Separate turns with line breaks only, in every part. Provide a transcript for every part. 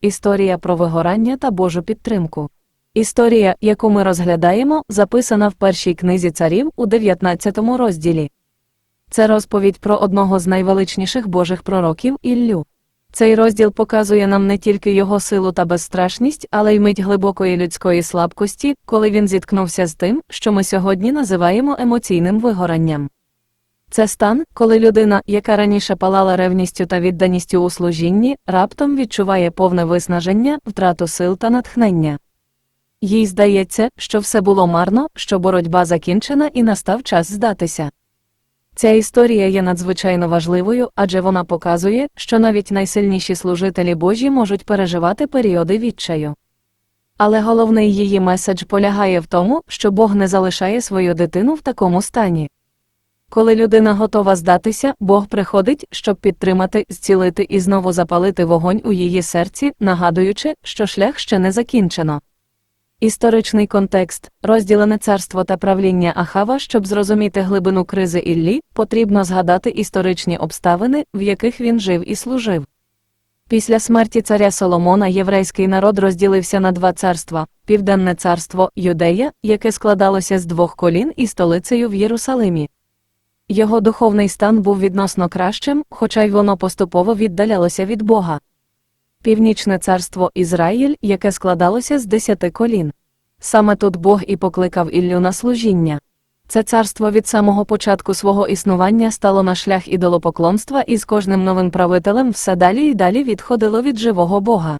Історія про вигорання та Божу підтримку. Історія, яку ми розглядаємо, записана в першій книзі царів у 19 розділі. Це розповідь про одного з найвеличніших Божих пророків Іллю. Цей розділ показує нам не тільки його силу та безстрашність, але й мить глибокої людської слабкості, коли він зіткнувся з тим, що ми сьогодні називаємо емоційним вигоранням. Це стан, коли людина, яка раніше палала ревністю та відданістю у служінні, раптом відчуває повне виснаження, втрату сил та натхнення. Їй здається, що все було марно, що боротьба закінчена і настав час здатися. Ця історія є надзвичайно важливою, адже вона показує, що навіть найсильніші служителі Божі можуть переживати періоди відчаю. Але головний її меседж полягає в тому, що Бог не залишає свою дитину в такому стані. Коли людина готова здатися, Бог приходить, щоб підтримати, зцілити і знову запалити вогонь у її серці, нагадуючи, що шлях ще не закінчено. Історичний контекст, розділене царство та правління Ахава, щоб зрозуміти глибину кризи Іллі, потрібно згадати історичні обставини, в яких він жив і служив. Після смерті царя Соломона єврейський народ розділився на два царства: Південне царство Юдея, яке складалося з двох колін і столицею в Єрусалимі. Його духовний стан був відносно кращим, хоча й воно поступово віддалялося від Бога. Північне царство Ізраїль, яке складалося з десяти колін. Саме тут Бог і покликав Іллю на служіння. Це царство від самого початку свого існування стало на шлях ідолопоклонства і з кожним новим правителем все далі і далі відходило від живого Бога.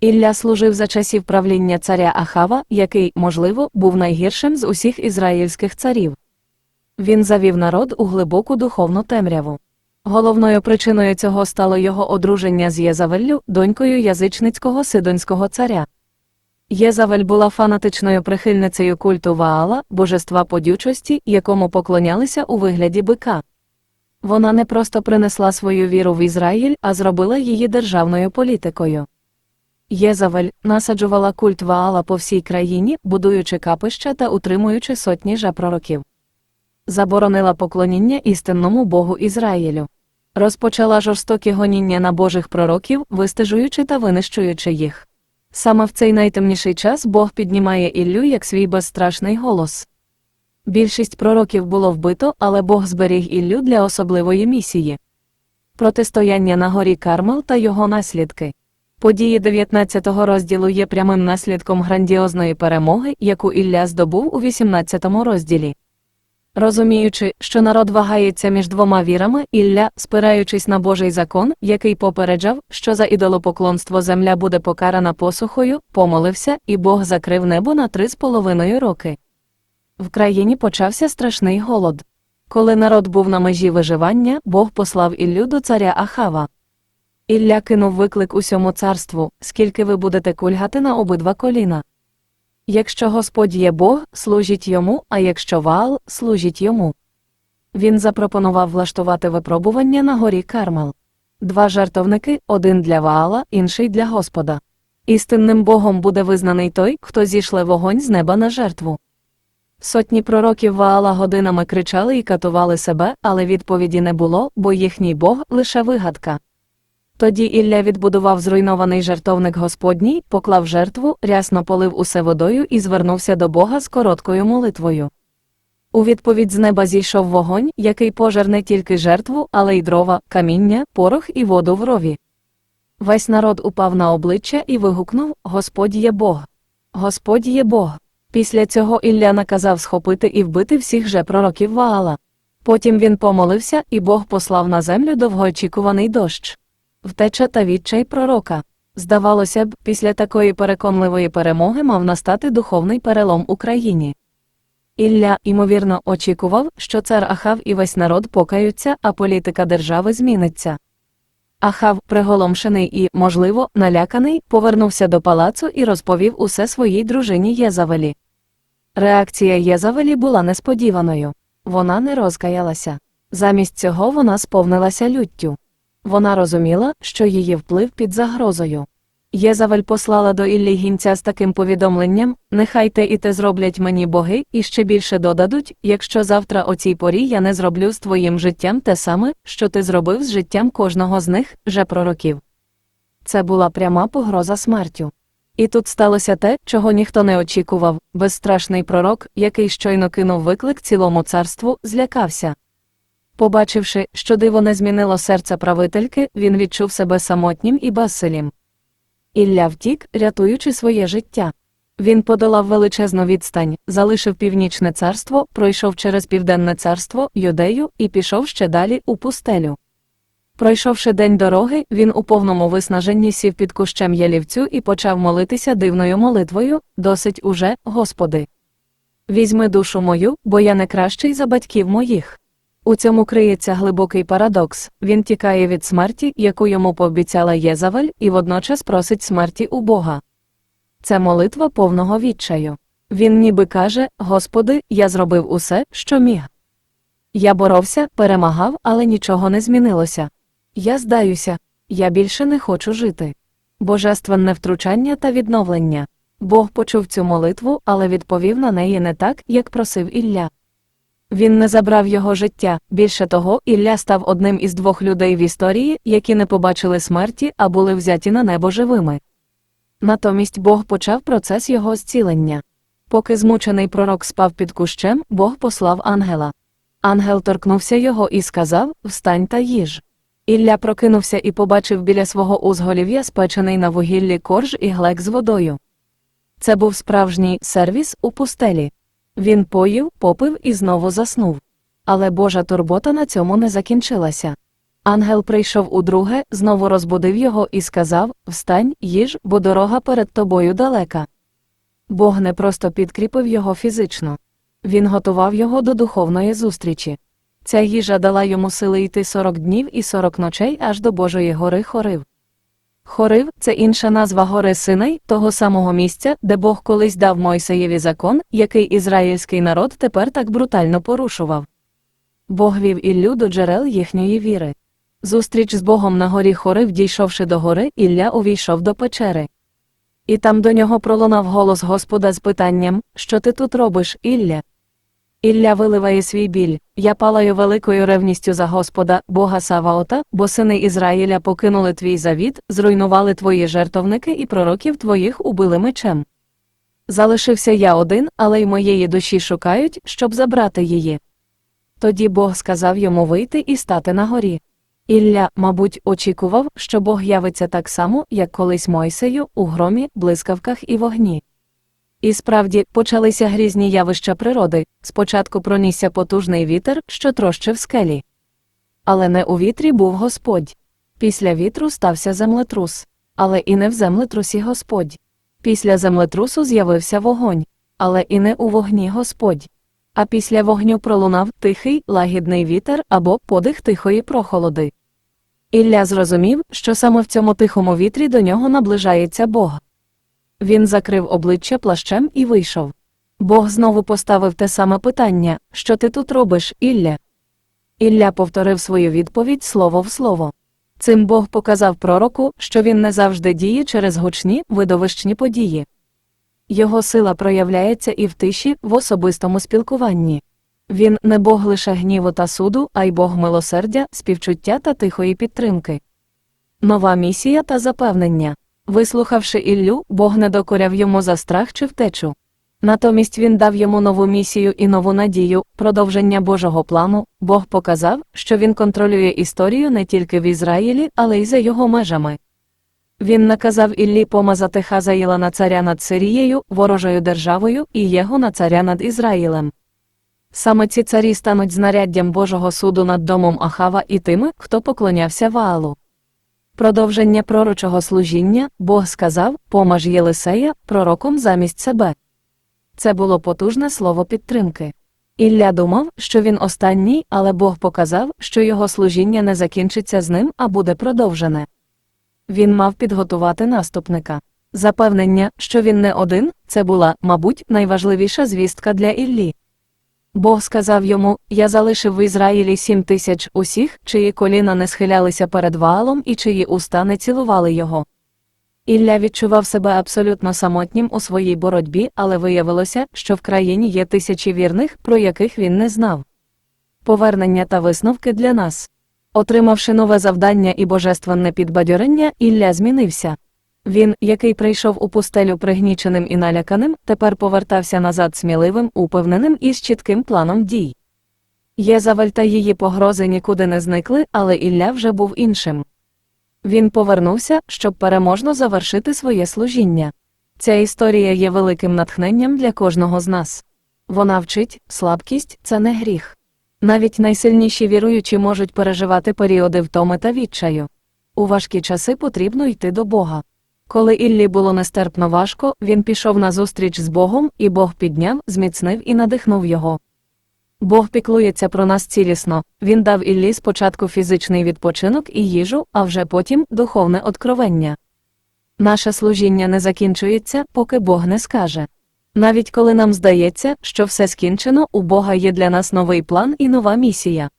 Ілля служив за часів правління царя Ахава, який, можливо, був найгіршим з усіх ізраїльських царів. Він завів народ у глибоку духовну темряву. Головною причиною цього стало його одруження з Єзавеллю, донькою язичницького сидонського царя. Єзавель була фанатичною прихильницею культу Ваала, божества подючості, якому поклонялися у вигляді бика. Вона не просто принесла свою віру в Ізраїль, а зробила її державною політикою. Єзавель насаджувала культ Ваала по всій країні, будуючи капища та утримуючи сотні жапророків. Заборонила поклоніння істинному Богу Ізраїлю. Розпочала жорстокі гоніння на Божих пророків, вистежуючи та винищуючи їх. Саме в цей найтемніший час Бог піднімає Іллю як свій безстрашний голос. Більшість пророків було вбито, але Бог зберіг Іллю для особливої місії протистояння на горі Кармел та його наслідки. Події 19 розділу є прямим наслідком грандіозної перемоги, яку Ілля здобув у 18 розділі. Розуміючи, що народ вагається між двома вірами, Ілля, спираючись на Божий закон, який попереджав, що за ідолопоклонство земля буде покарана посухою, помолився, і Бог закрив небо на три з половиною роки. В країні почався страшний голод. Коли народ був на межі виживання, Бог послав Іллю до царя Ахава. Ілля кинув виклик усьому царству, скільки ви будете кульгати на обидва коліна. Якщо Господь є Бог, служіть йому, а якщо Ваал, служіть йому. Він запропонував влаштувати випробування на горі Кармел. Два жертовники, один для Ваала, інший для Господа. Істинним Богом буде визнаний той, хто зійшле вогонь з неба на жертву. Сотні пророків Ваала годинами кричали і катували себе, але відповіді не було, бо їхній Бог лише вигадка. Тоді Ілля відбудував зруйнований жертовник Господній, поклав жертву, рясно полив усе водою і звернувся до Бога з короткою молитвою. У відповідь з неба зійшов вогонь, який пожер не тільки жертву, але й дрова, каміння, порох і воду в рові. Весь народ упав на обличчя і вигукнув Господь є Бог. Господь є Бог. Після цього Ілля наказав схопити і вбити всіх же пророків Ваала. Потім він помолився, і Бог послав на землю довгоочікуваний дощ втеча та відчай пророка. Здавалося б, після такої переконливої перемоги мав настати духовний перелом Україні. Ілля, ймовірно, очікував, що цар Ахав і весь народ покаються, а політика держави зміниться. Ахав, приголомшений і, можливо, наляканий, повернувся до палацу і розповів усе своїй дружині Єзавелі. Реакція Єзавелі була несподіваною. Вона не розкаялася. Замість цього вона сповнилася люттю. Вона розуміла, що її вплив під загрозою. Єзавель послала до Іллі гінця з таким повідомленням нехай те і те зроблять мені боги, і ще більше додадуть, якщо завтра о цій порі я не зроблю з твоїм життям те саме, що ти зробив з життям кожного з них, же пророків. Це була пряма погроза смертю. І тут сталося те, чого ніхто не очікував, безстрашний пророк, який щойно кинув виклик цілому царству, злякався. Побачивши, що диво не змінило серце правительки, він відчув себе самотнім і безсилім. Ілля втік, рятуючи своє життя. Він подолав величезну відстань, залишив північне царство, пройшов через південне царство, юдею і пішов ще далі у пустелю. Пройшовши день дороги, він у повному виснаженні сів під кущем ялівцю і почав молитися дивною молитвою досить уже, Господи. Візьми душу мою, бо я не кращий за батьків моїх. У цьому криється глибокий парадокс він тікає від смерті, яку йому пообіцяла Єзавель, і водночас просить смерті у Бога. Це молитва повного відчаю. Він ніби каже: Господи, я зробив усе, що міг. Я боровся, перемагав, але нічого не змінилося. Я здаюся, я більше не хочу жити. Божественне втручання та відновлення. Бог почув цю молитву, але відповів на неї не так, як просив Ілля. Він не забрав його життя, більше того, Ілля став одним із двох людей в історії, які не побачили смерті, а були взяті на небо живими. Натомість Бог почав процес його зцілення. Поки змучений пророк спав під кущем, Бог послав ангела. Ангел торкнувся його і сказав Встань та їж. Ілля прокинувся і побачив біля свого узголів'я спечений на вугіллі корж і глек з водою. Це був справжній сервіс у пустелі. Він поїв, попив і знову заснув. Але Божа турбота на цьому не закінчилася. Ангел прийшов удруге, знову розбудив його і сказав Встань, їж, бо дорога перед тобою далека. Бог не просто підкріпив його фізично. Він готував його до духовної зустрічі. Ця їжа дала йому сили йти 40 днів і 40 ночей аж до Божої гори Хорив. Хорив це інша назва гори Синай, того самого місця, де Бог колись дав Мойсеєві закон, який ізраїльський народ тепер так брутально порушував. Бог вів Іллю до джерел їхньої віри. Зустріч з Богом на горі Хорив, дійшовши до гори, Ілля увійшов до печери. І там до нього пролунав голос Господа з питанням Що ти тут робиш, Ілля? Ілля виливає свій біль. Я палаю великою ревністю за Господа, Бога Саваота, бо сини Ізраїля покинули твій завіт, зруйнували твої жертовники і пророків твоїх убили мечем. Залишився я один, але й моєї душі шукають, щоб забрати її. Тоді Бог сказав йому вийти і стати на горі. Ілля, мабуть, очікував, що Бог явиться так само, як колись Мойсею, у громі, блискавках і вогні. І справді почалися грізні явища природи. Спочатку пронісся потужний вітер, що трощив скелі. Але не у вітрі був Господь. Після вітру стався землетрус. Але і не в землетрусі Господь. Після землетрусу з'явився вогонь, але і не у вогні Господь. А після вогню пролунав тихий, лагідний вітер або подих тихої прохолоди. Ілля зрозумів, що саме в цьому тихому вітрі до нього наближається Бог. Він закрив обличчя плащем і вийшов. Бог знову поставив те саме питання що ти тут робиш, Ілля? Ілля повторив свою відповідь слово в слово. Цим Бог показав пророку, що він не завжди діє через гучні, видовищні події. Його сила проявляється і в тиші, в особистому спілкуванні. Він не Бог лише гніву та суду, а й Бог милосердя, співчуття та тихої підтримки. Нова місія та запевнення. Вислухавши Іллю, Бог не докоряв йому за страх чи втечу. Натомість він дав йому нову місію і нову надію, продовження Божого плану. Бог показав, що він контролює історію не тільки в Ізраїлі, але й за його межами. Він наказав Іллі помазати Хазаїла на царя над Сирією, ворожою державою, і Єгу на царя над Ізраїлем. Саме ці царі стануть знаряддям Божого суду над домом Ахава і тими, хто поклонявся Ваалу. Продовження пророчого служіння Бог сказав помаж Єлисея пророком замість себе. Це було потужне слово підтримки. Ілля думав, що він останній, але Бог показав, що його служіння не закінчиться з ним, а буде продовжене. Він мав підготувати наступника. Запевнення, що він не один, це була, мабуть, найважливіша звістка для Іллі. Бог сказав йому: Я залишив в Ізраїлі сім тисяч усіх, чиї коліна не схилялися перед валом і чиї уста не цілували його. Ілля відчував себе абсолютно самотнім у своїй боротьбі, але виявилося, що в країні є тисячі вірних, про яких він не знав. Повернення та висновки для нас. Отримавши нове завдання і божественне підбадьорення, Ілля змінився. Він, який прийшов у пустелю пригніченим і наляканим, тепер повертався назад сміливим, упевненим і з чітким планом дій. Єзавель та її погрози нікуди не зникли, але Ілля вже був іншим. Він повернувся, щоб переможно завершити своє служіння. Ця історія є великим натхненням для кожного з нас. Вона вчить, слабкість це не гріх. Навіть найсильніші віруючі можуть переживати періоди втоми та відчаю. У важкі часи потрібно йти до Бога. Коли Іллі було нестерпно важко, він пішов на зустріч з Богом, і Бог підняв, зміцнив і надихнув його. Бог піклується про нас цілісно. Він дав Іллі спочатку фізичний відпочинок і їжу, а вже потім духовне откровення. Наше служіння не закінчується, поки Бог не скаже. Навіть коли нам здається, що все скінчено, у Бога є для нас новий план і нова місія.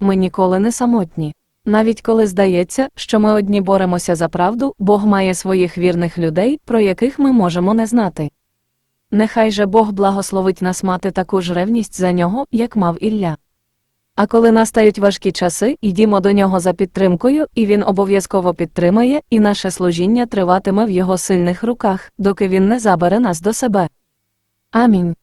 Ми ніколи не самотні. Навіть коли здається, що ми одні боремося за правду, Бог має своїх вірних людей, про яких ми можемо не знати. Нехай же Бог благословить нас мати таку ж ревність за нього, як мав Ілля. А коли настають важкі часи, йдімо до нього за підтримкою, і він обов'язково підтримає, і наше служіння триватиме в його сильних руках, доки він не забере нас до себе. Амінь.